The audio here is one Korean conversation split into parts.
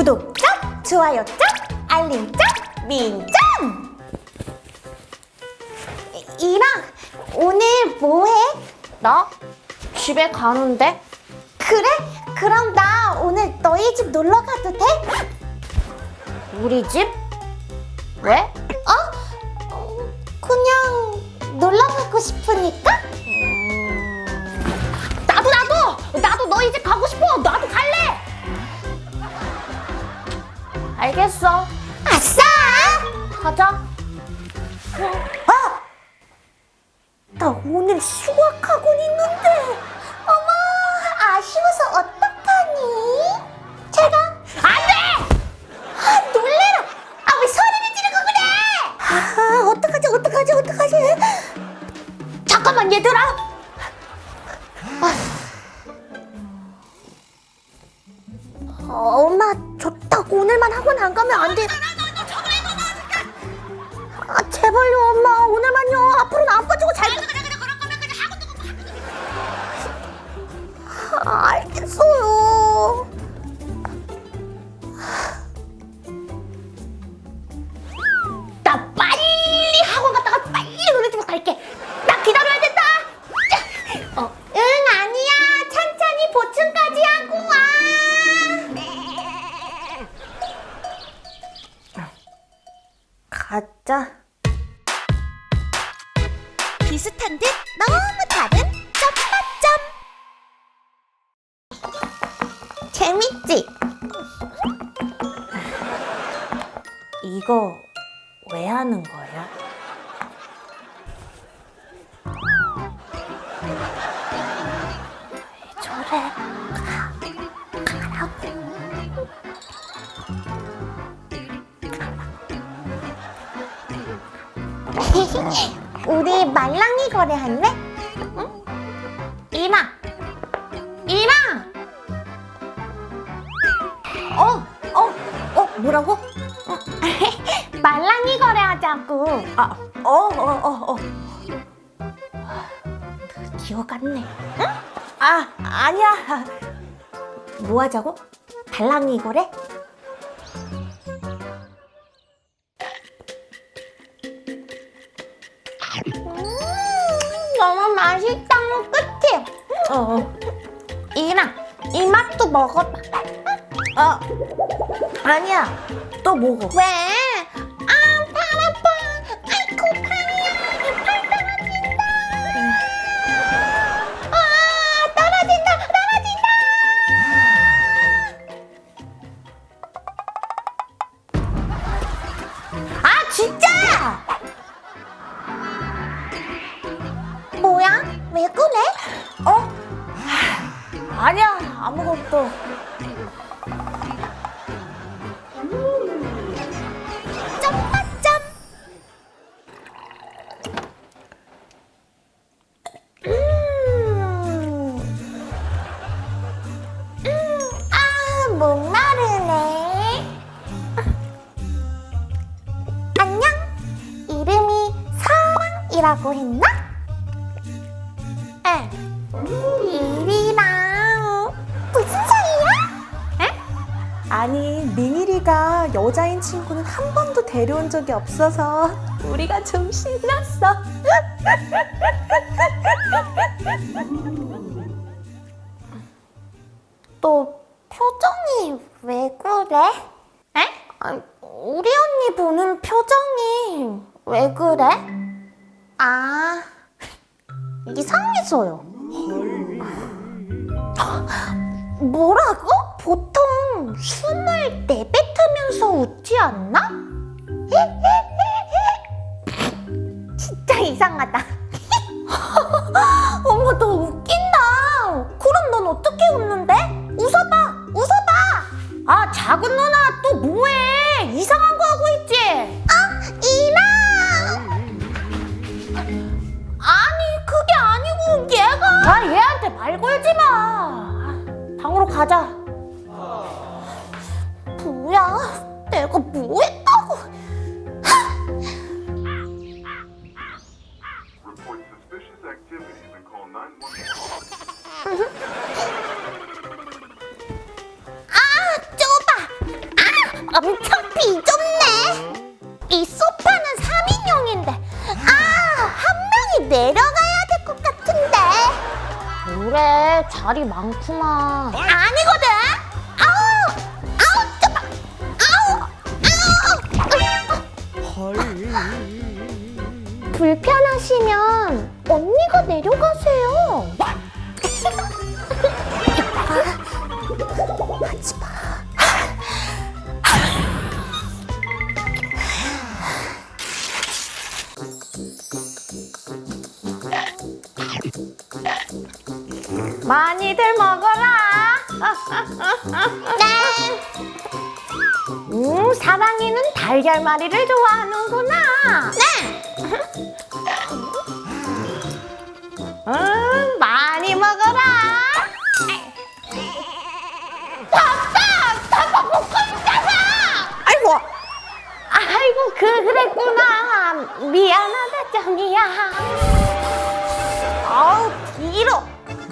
구독자, 좋아요자, 알림자, 민점! 이랑 오늘 뭐해? 나? 집에 가는데? 그래? 그럼 나 오늘 너희 집 놀러 가도 돼? 우리 집? 왜? 어? 어, 그냥 놀러 가고 싶으니까? 나도 나도! 나도 너희 집 가고 싶어! 나도 갈래! 알겠어. 아싸! 가자. 아! 나 오늘 수학학원 있는데. 어머, 아쉬워서 어떡하니? 제가 안 돼! 아, 놀래라! 아, 왜 소리를 지르고 그래! 아, 어떡하지, 어떡하지, 어떡하지? 잠깐만, 얘들아! 어, 엄마 좋다고 오늘만 학원 안 가면 안 돼. 아 제발요 엄마 오늘만요 앞으로는 안 빠지고 잘. 이거 왜 하는 거야? 왜 저래? 가, 가라고. 우리 말랑이 거래할래? 같네. 응? 아, 아니야. 뭐 하자고? 달랑이 거래? 음, 너무 맛있다, 그치? 어. 이랑 이 맛도 먹어봐. 어, 아니야. 또 먹어. 왜? 이라고 했나? 응. 1이랑 무슨 소리야? 응? 아니, 민일이가 여자인 친구는 한 번도 데려온 적이 없어서 우리가 좀 신났어. 너 표정이 왜 그래? 에? 우리 언니 보는 표정이 왜 그래? 아 이상해서요. 뭐라고? 보통 숨을 내뱉으면서 웃지 않나? 진짜 이상하다. 불편하시면 언니가 내려가세요. 하지 마. 많이들 먹어라. 네. 음, 사랑이는 달걀말이를 좋아하는구나. 네. 음, 많이 먹어라. 밥밥, 밥밥 먹고 있잖아. 아이고. 아이고, 그 그랬구나. 미안하다, 점이야. 아우 길어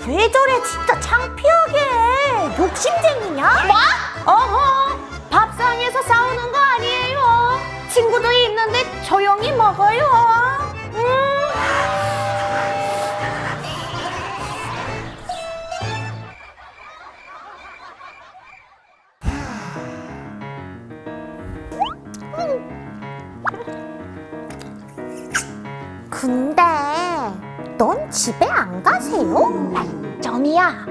왜 저래 진짜 창피하게 욕심쟁이냐? 뭐? 어허 먹어요 음. 근데 넌 집에 안 가세요? 점이야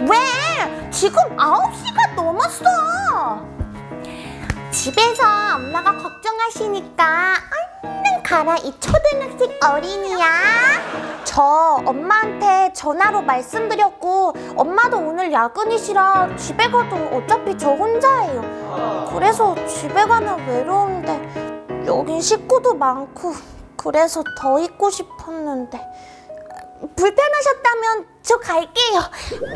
왜? 지금 9시가 넘었어 집에서 엄마가 걱정하시니까 가라 이 초등학생 어린이야 저 엄마한테 전화로 말씀드렸고 엄마도 오늘 야근이시라 집에 가도 어차피 저 혼자예요 그래서 집에 가면 외로운데 여긴 식구도 많고 그래서 더 있고 싶었는데 불편하셨다면 저 갈게요.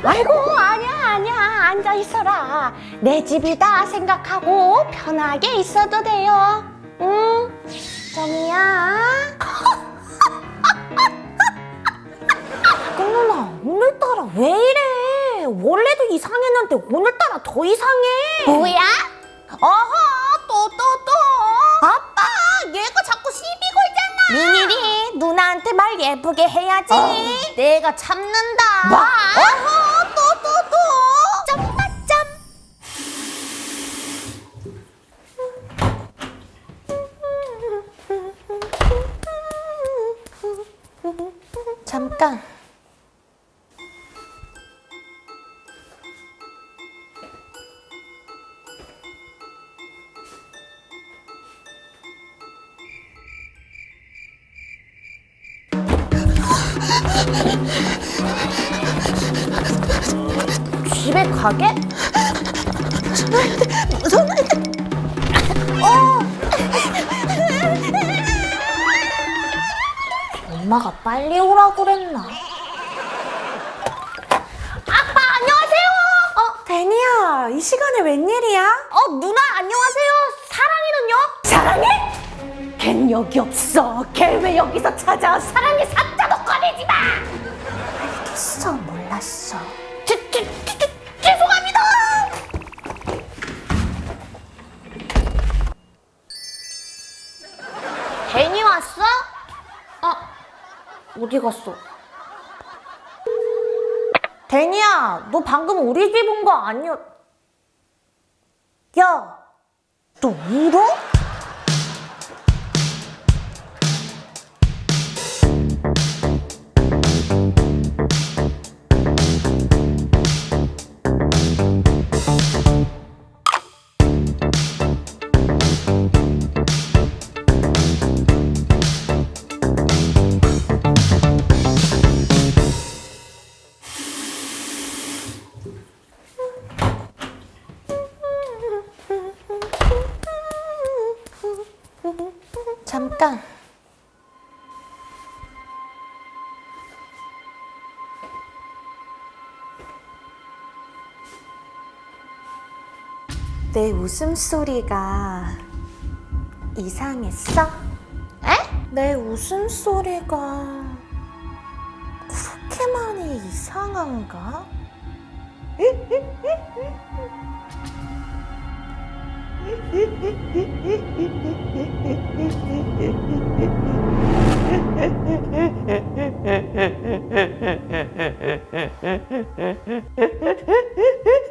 아이고 아니야 아니야 앉아 있어라. 내 집이다 생각하고 편하게 있어도 돼요. 응, 그 누나 오늘따라 왜 이래? 원래도 이상했는데 오늘따라 더 이상해. 뭐야? 어허 또 또 또. 아빠 얘가 자꾸 시비 걸잖아. 미니리 누나한테 말 예쁘게 해야지. 내가 참는다. 뭐? 어허 또 또 또. 점마점. 잠깐. 집에 가게? 무서운 엄마가 빨리 오라고 그랬나? 아빠 안녕하세요. 어, 데니야, 이 시간에 웬일이야? 어 누나 안녕하세요. 사랑이는요? 사랑이? 걘 여기 없어. 걔 왜 여기서 찾아? 사랑이 사자도 꺼내지 마. 알겠어, 몰랐어. 죄송합니다. 데니 왔어? 어, 어디 갔어? 데니야, 너 방금 우리 집 온 거 아니었? 야, 너 울어? 내 웃음소리가 이상했어? 에? 내 웃음소리가 그렇게 많이 이상한가?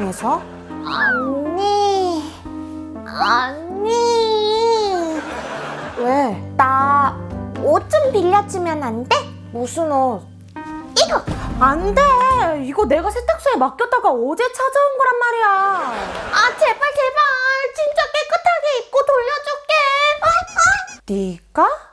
상황에서 언니 언니 왜? 나 옷 좀 빌려주면 안 돼? 무슨 옷? 이거 안 돼! 이거 내가 세탁소에 맡겼다가 어제 찾아온 거란 말이야. 아 제발 제발 진짜 깨끗하게 입고 돌려줄게 아, 아. 네가?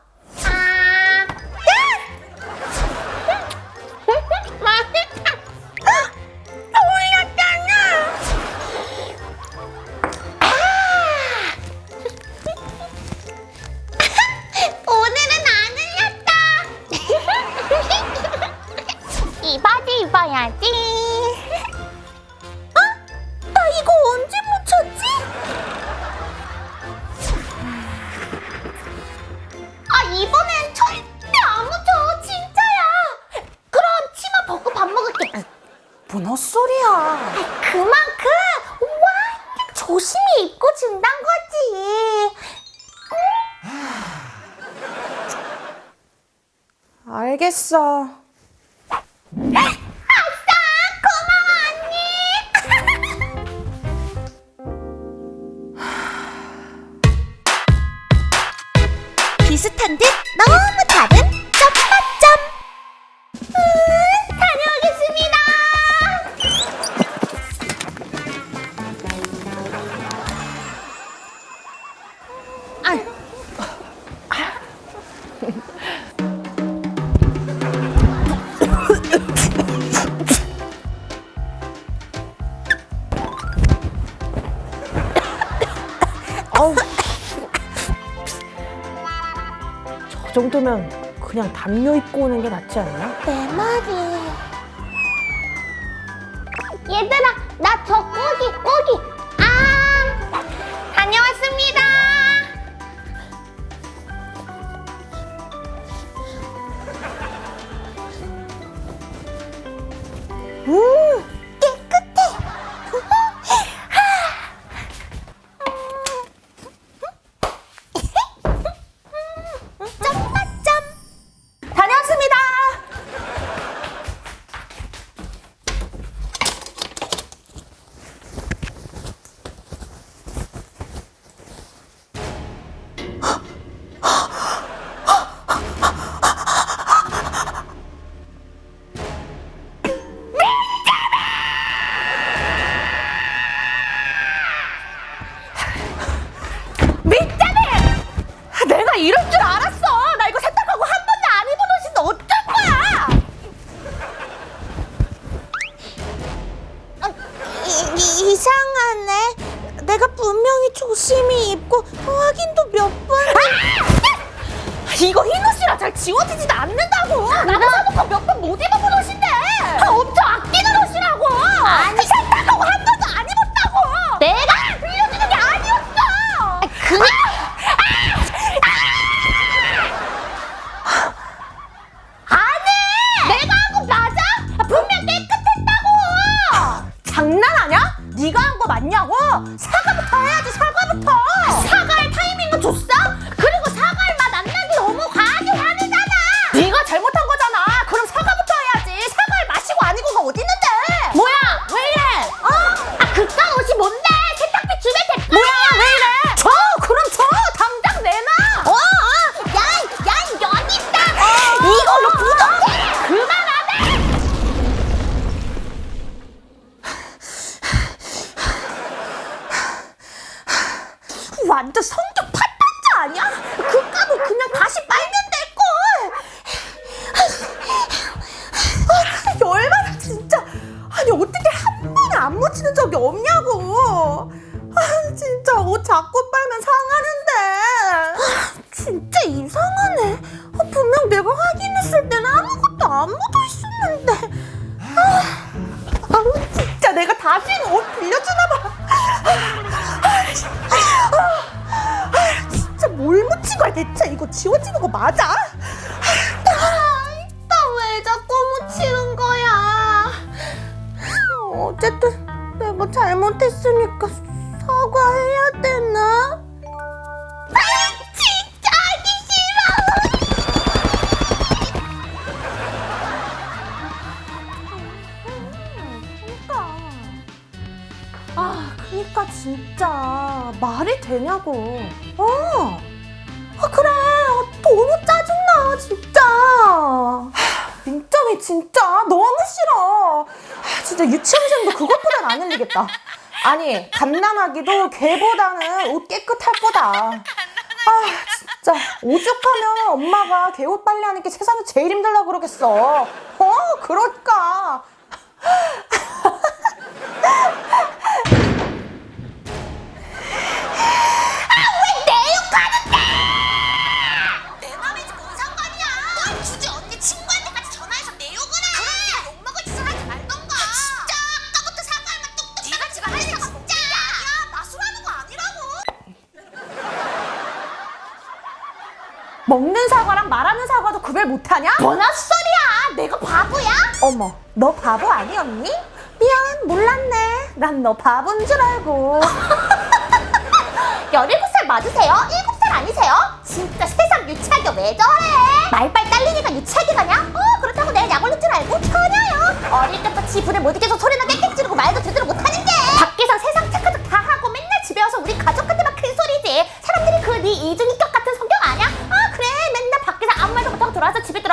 거면 그냥 담요 입고 오는 게 낫지 않나? 내 말이. 얘들아, 나 저 꼬기, 꼬기. 아, 다녀왔습니다. 음 이, 이상하네. 내가 분명히 조심히 입고 확인도 몇 번. 아! 아 이거 흰 옷이라 잘 지워지지도 않는다고. 나도 사놓고 몇 번 못 입어본 옷인데. 엄청 아끼는 옷이라고. 아니 아, 세탁하고 한번 어쨌든 내가 잘못했으니까 사과해야 되나? 아, 진짜 하기 싫어. 아, 그니까 진짜 말이 되냐고. 어. 아, 그래. 너무 짜증나, 진짜. 하, 민정이 진짜 너무 싫어. 아, 진짜 유치원생도 그것보단 안 흘리겠다. 아니, 갓난아기도 개보다는 옷 깨끗할 거다. 아, 진짜. 오죽하면 엄마가 개옷 빨래하는 게 세상에 제일 힘들다 그러겠어. 어, 그러니까. 내 구별 못하냐? 뭔 헛소리야? 내가 바보야? 어머, 너 바보 아니었니? 미안, 몰랐네. 난 너 바본 줄 알고. 17살 맞으세요? 7살 아니세요? 진짜 세상 유치하게 왜 저래? 말빨 딸리니까 유치하게 가냐? 어 그렇다고 내가 약 올릴 줄 알고? 전혀요 어릴 때부터 지분에 못 이겨서 소리나 땡땡 지르고 말도 제대로 못 못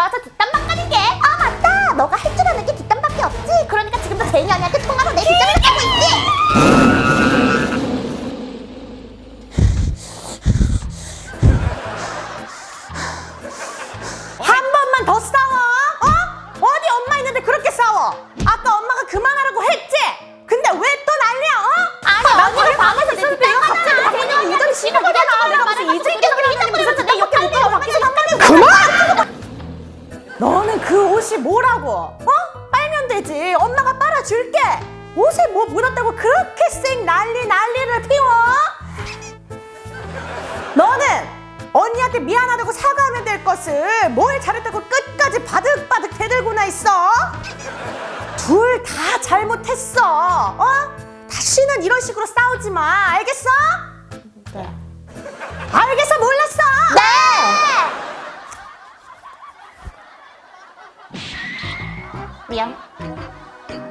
미안.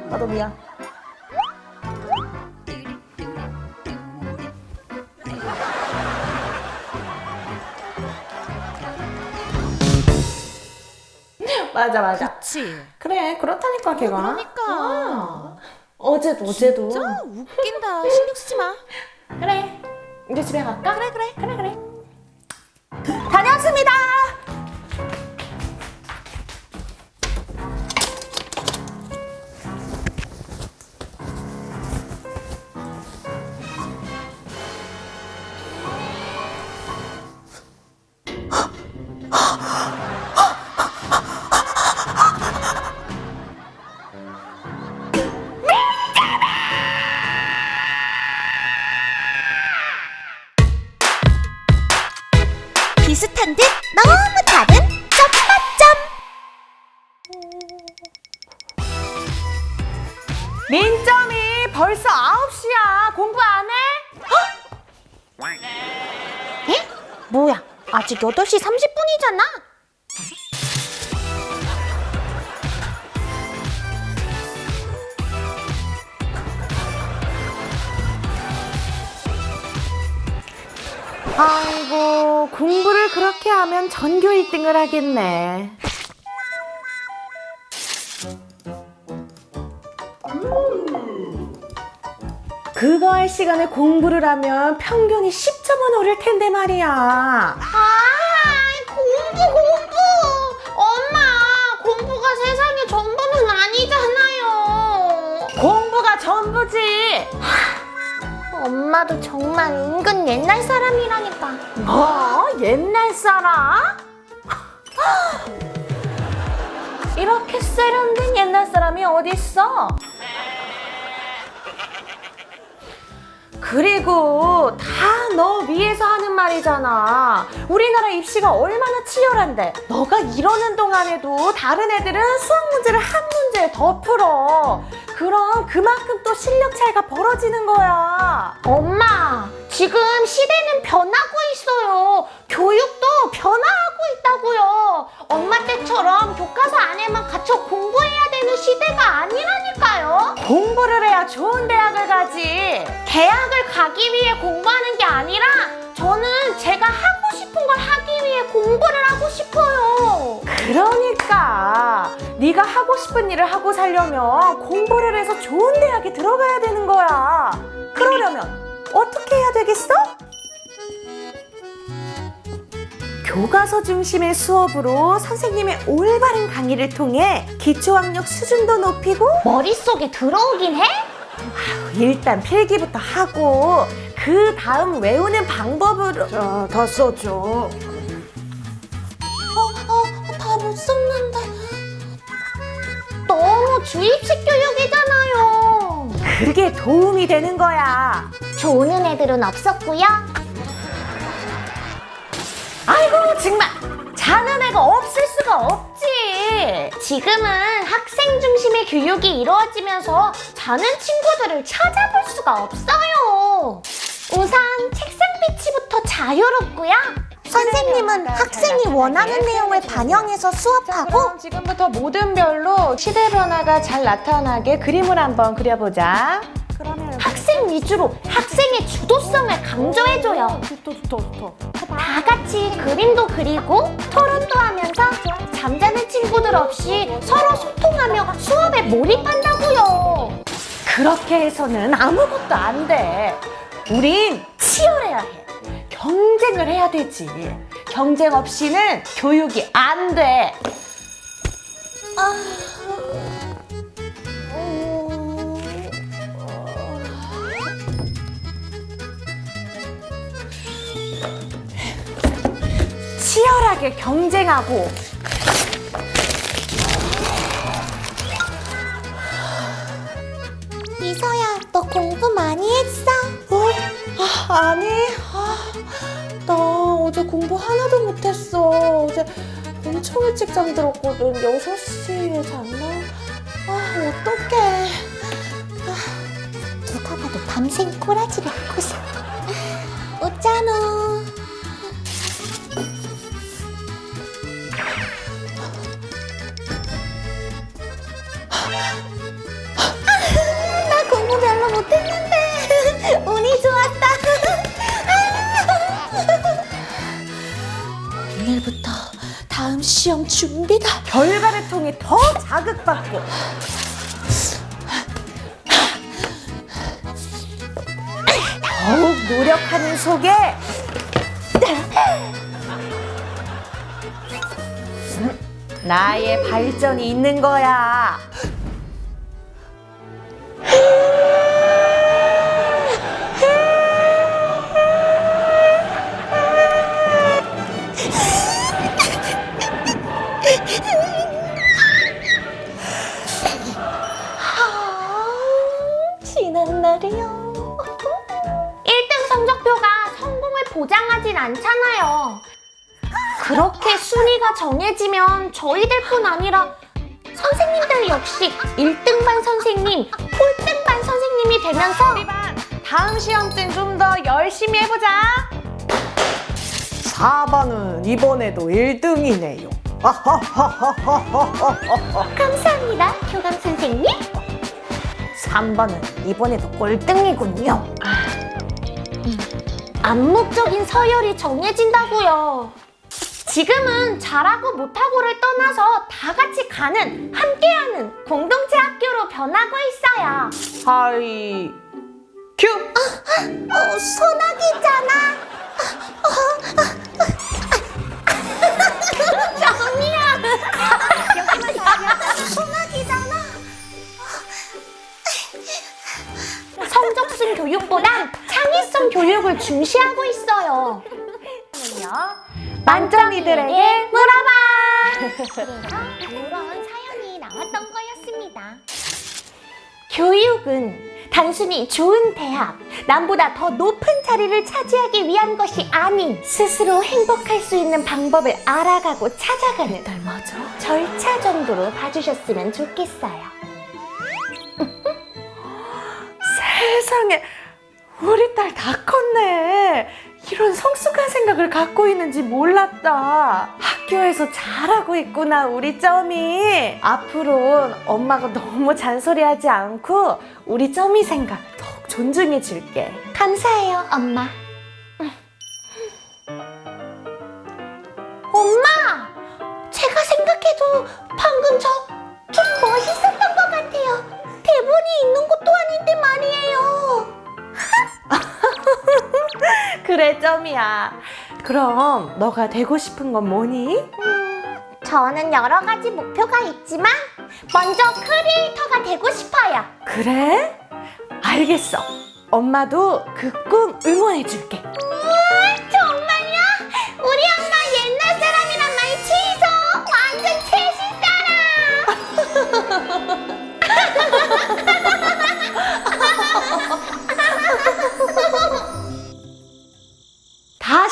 나도 미안. 맞아 맞아. 그치. 그래 그렇다니까 걔가. 그러니까. 어. 어제도 어제도. 진짜 웃긴다. 신경 쓰지 마. 그래. 이제 집에 갈까? 그래, 그래. 그래 그래. 다녀왔습니다. 아직 8시 30분이잖아. 아이고 공부를 그렇게 하면 전교 1등을 하겠네. 그거 할 시간에 공부를 하면 평균이 10 점은 오를 텐데 말이야. 아, 공부, 공부! 엄마, 공부가 세상의 전부는 아니잖아요. 공부가 전부지. 엄마도 정말 은근 옛날 사람이라니까. 뭐? 옛날 사람? 이렇게 세련된 옛날 사람이 어딨어? 그리고 다 너 위해서 하는 말이잖아. 우리나라 입시가 얼마나 치열한데. 너가 이러는 동안에도 다른 애들은 수학 문제를 한 문제 더 풀어. 그럼 그만큼 또 실력 차이가 벌어지는 거야. 엄마, 지금 시대는 변하고 있어요. 교육도 변화하고 있다고요. 엄마 때처럼 교과서 안에만 갇혀 공부해야 되는 시대가 아니라니까요. 공부를 해야 좋은 대학을 가지. 대학을 가기 위해 공부하는 게 아니라 저는 제가 하고 싶은 걸 하기 위해 공부를 하고 싶어요. 그러니까 네가 하고 싶은 일을 하고 살려면 공부를 해서 좋은 대학에 들어가야 되는 거야. 그러려면 어떻게 해야 되겠어? 교과서 중심의 수업으로 선생님의 올바른 강의를 통해 기초학력 수준도 높이고 머릿속에 들어오긴 해? 일단 필기부터 하고 그 다음 외우는 방법으로 자, 다 써줘. 어, 다 못 썼는데. 너무 주입식 교육이잖아요. 그게 도움이 되는 거야. 좋은 애들은 없었고요. 아이고 정말 자는 애가 없을 지. 지금은 학생 중심의 교육이 이루어지면서 자는 친구들을 찾아볼 수가 없어요. 우선 책상 비치부터 자유롭고요. 선생님은 학생이 원하는 내용을 반영해서 수업하고 그럼 지금부터 모든 별로 시대 변화가 잘 나타나게 그림을 한번 그려보자. 그러면 학생 위주로 학생의 주도성을 강조해줘요. 좋다 좋다 좋다. 다 같이 그림도 그리고 토론도 하면서 잠자는 친구들 없이 서로 소통하며 수업에 몰입한다고요. 그렇게 해서는 아무것도 안 돼. 우린 치열해야 해. 경쟁을 해야 되지. 경쟁 없이는 교육이 안 돼. 치열하게 경쟁하고 이서야, 너 공부 많이 했어? 아, 아니, 아, 나 어제 공부 하나도 못했어. 어제 엄청 일찍 잠들었거든. 6시에 잤나? 아, 어떡해. 누가 봐도 밤샘 꼬라지를 하고서. 웃잖아. 시험 준비다. 결과를 통해 더 자극받고. 더욱 노력하는 속에 나의 발전이 있는 거야. 정해지면 저희들뿐 아니라 선생님들 역시 1등반 선생님, 꼴등반 선생님이 되면서 다음 시험 땐 좀 더 열심히 해보자. 4번은 이번에도 1등이네요. 감사합니다, 교감 선생님. 3번은 이번에도 꼴등이군요. 암묵적인 서열이 정해진다고요. 지금은 잘하고 못하고를 떠나서 다 같이 가는, 함께하는 공동체 학교로 변하고 있어요. 하이 큐! 어, 소나기잖아. 정이야. 소나기잖아. 성적순 교육보단 창의성 교육을 중시하고 있어요. 만점이들에게 물어봐. 그래서 이런 사연이 나왔던 거였습니다. 교육은 단순히 좋은 대학, 남보다 더 높은 자리를 차지하기 위한 것이 아닌 스스로 행복할 수 있는 방법을 알아가고 찾아가는 맞아. 절차 정도로 봐주셨으면 좋겠어요. 세상에 우리 딸 다 컸네. 이런 성숙한 생각을 갖고 있는지 몰랐다. 학교에서 잘하고 있구나 우리 점이. 앞으로는 엄마가 너무 잔소리하지 않고 우리 점이 생각 더욱 존중해 줄게. 감사해요, 엄마. 엄마! 제가 생각해도 방금 저 좀 멋있었던 것 같아요. 대본이 있는 것도 아닌데 말이에요. 그래 점이야. 그럼 너가 되고 싶은 건 뭐니? 저는 여러 가지 목표가 있지만 먼저 크리에이터가 되고 싶어요. 그래? 알겠어. 엄마도 그 꿈 응원해 줄게.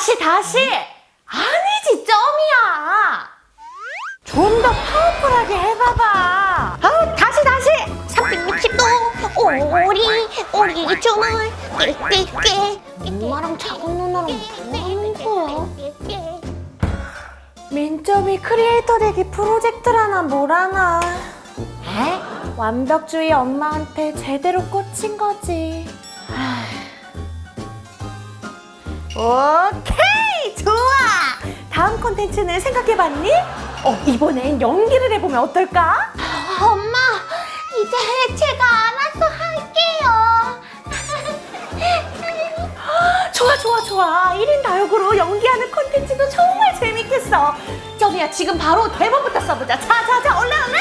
다시 다시? 아니지 점이야. 좀 더 파워풀하게 해봐봐. 아 다시 다시. 360도. 오리 오리 주물. 깨깨깨. 엄마랑 작은 누나랑 뭐 하는 거야? 민점이 크리에이터 되기 뭘 하나 에? 완벽주의 엄마한테 제대로 꽂힌 거지 오케이 좋아. 다음 콘텐츠는 생각해봤니? 어 이번엔 연기를 해보면 어떨까? 엄마 이제 제가 알아서 할게요. 좋아 좋아 좋아. 1인 다육으로 연기하는 콘텐츠도 정말 재밌겠어. 점이야 지금 바로 대본부터 써보자. 자 자 자 얼른 얼른